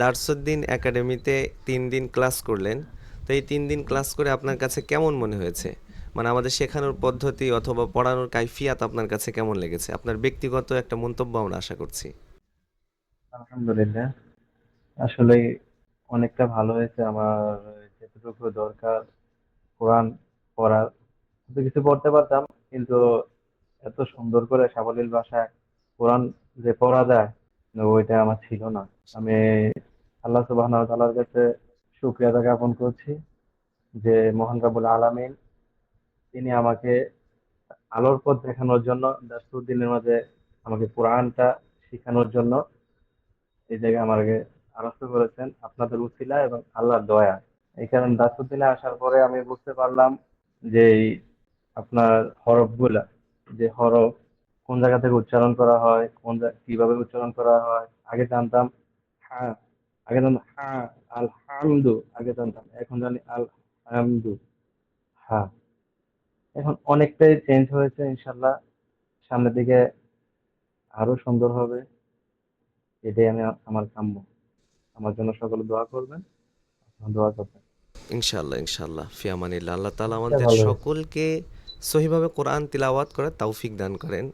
দারসুদ্দিন একাডেমিতে তিন দিন ক্লাস করলেন। তো এই তিন দিন ক্লাস করে আপনার কাছে কেমন মনে হয়েছে? মানে আমাদের শেখানোর পদ্ধতি অথবা পড়ানোর কাইফিয়াত আপনার কাছে কেমন লেগেছে? আপনার ব্যক্তিগত একটা মন্তব্য আমরা আশা করছি। আলহামদুলিল্লাহ। আসলে অনেকটা ভালো হয়েছে আমার যেটুকু দরকার কোরআন পড়ার তো কিছু পড়তে পারতাম, কিন্তু এত সুন্দর করে সাবলীল ভাষায় কোরআন যে পড়া যায়, ওইটা আমার ছিল না। আমি আল্লাহ সুবহানাহু ওয়া তাআলার কাছে শুকরিয়া জ্ঞাপন করছি যে মহান রাব্বুল আলামিন, তিনি আমাকে আলোর পথ দেখানোর জন্য, দারসুদ্দিনের মাঝে আমাকে কোরআনটা শেখানোর জন্য এই জায়গায় আমাকে আরস্ত করেছেন। আপনাদের উসিলা এবং আল্লাহর দয়া। এই কারণে দাসুদ্দিনে আসার পরে আমি বুঝতে পারলাম যে আপনার হরফগুলা, যে হরফ কোন জায়গা থেকে উচ্চারণ করা হয়, কোন কীভাবে উচ্চারণ করা হয়, আগে জানতাম হ্যাঁ আগে জানতাম হ্যাঁ আল হামদু আগে জানতাম এখন জানি আল হামদু হ্যাঁ। এখন অনেকটাই চেঞ্জ হয়েছে ইনশাল্লাহ সামনের দিকে আরও সুন্দর হবে এটাই আমি আমার কাম্য। আমার জন্য সকলে দোয়া করবেন আপনারা দোয়া করবেন। ইনশাল্লাহ ইনশাল্লাহ ফিয়ামানিল্লাহ আল্লাহ তাআলা আমাদের সকলকে সহিভাবে কোরআন তিলাওয়াত করার তৌফিক দান করেন।